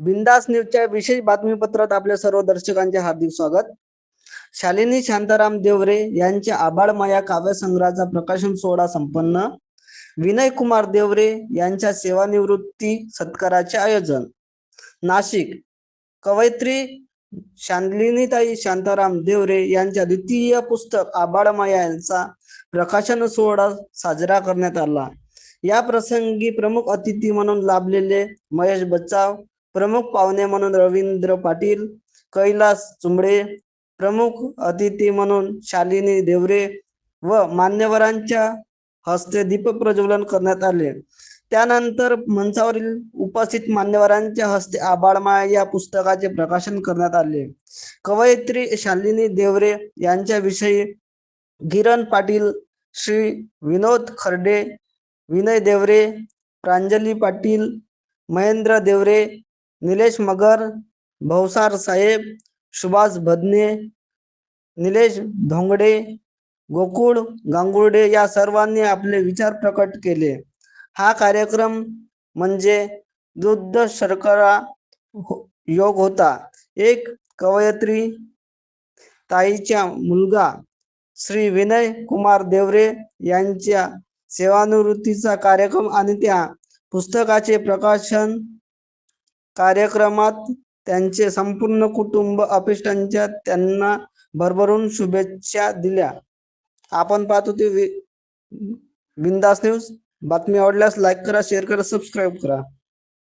बिंदास न्यूजच्या विशेष बातमीपत्रात आपल्या सर्व दर्शकांचे हार्दिक स्वागत. शालिनी शांताराम देवरे यांच्या आबाळमाया काव्यसंग्रहाचा प्रकाशन सोहळा संपन्न. विनय कुमार देवरे यांच्या सेवानिवृत्ती सत्काराचे आयोजन. नाशिक कवयित्री शालिनीताई शांताराम देवरे यांच्या द्वितीय पुस्तक आबाळमाया यांचा प्रकाशन सोहळा साजरा करण्यात आला. या प्रसंगी प्रमुख अतिथी म्हणून लाभलेले महेश बच्चाव प्रमुख पाहुणे म्हणून रवींद्र पाटील कैलास चुंबडे प्रमुख अतिथी म्हणून शालिनी देवरे व मान्यवरांच्या हस्ते दीप प्रज्वलन करण्यात आले. त्यानंतर मंचावरील उपस्थित मान्यवरांच्या हस्ते आबाळमाळ या पुस्तकाचे प्रकाशन करण्यात आले. कवयित्री शालिनी देवरे यांच्याविषयी किरण पाटील श्री विनोद खर्डे विनय देवरे प्रांजली पाटील महेंद्र देवरे निलेश मगर भवसार साहेब सुभाष भदने निलेश धोंगडे गोकुळ गांगुर्डे या सर्वांनी आपले विचार प्रकट केले. हा कार्यक्रम म्हणजे दुग्ध शर्करा हो- योग होता. एक कवयत्री ताईच्या मुलगा श्री विनय कुमार देवरे यांच्या सेवानिवृत्तीचा कार्यक्रम आणि त्या पुस्तकाचे प्रकाशन कार्यक्रमात त्यांचे संपूर्ण कुटुंब अपिष्टांच्या त्यांना भरभरून शुभेच्छा दिल्या. आपण पाहत होते वि- बिंदास न्यूज बातमी आवडल्यास लाईक करा शेअर करा सबस्क्राईब करा.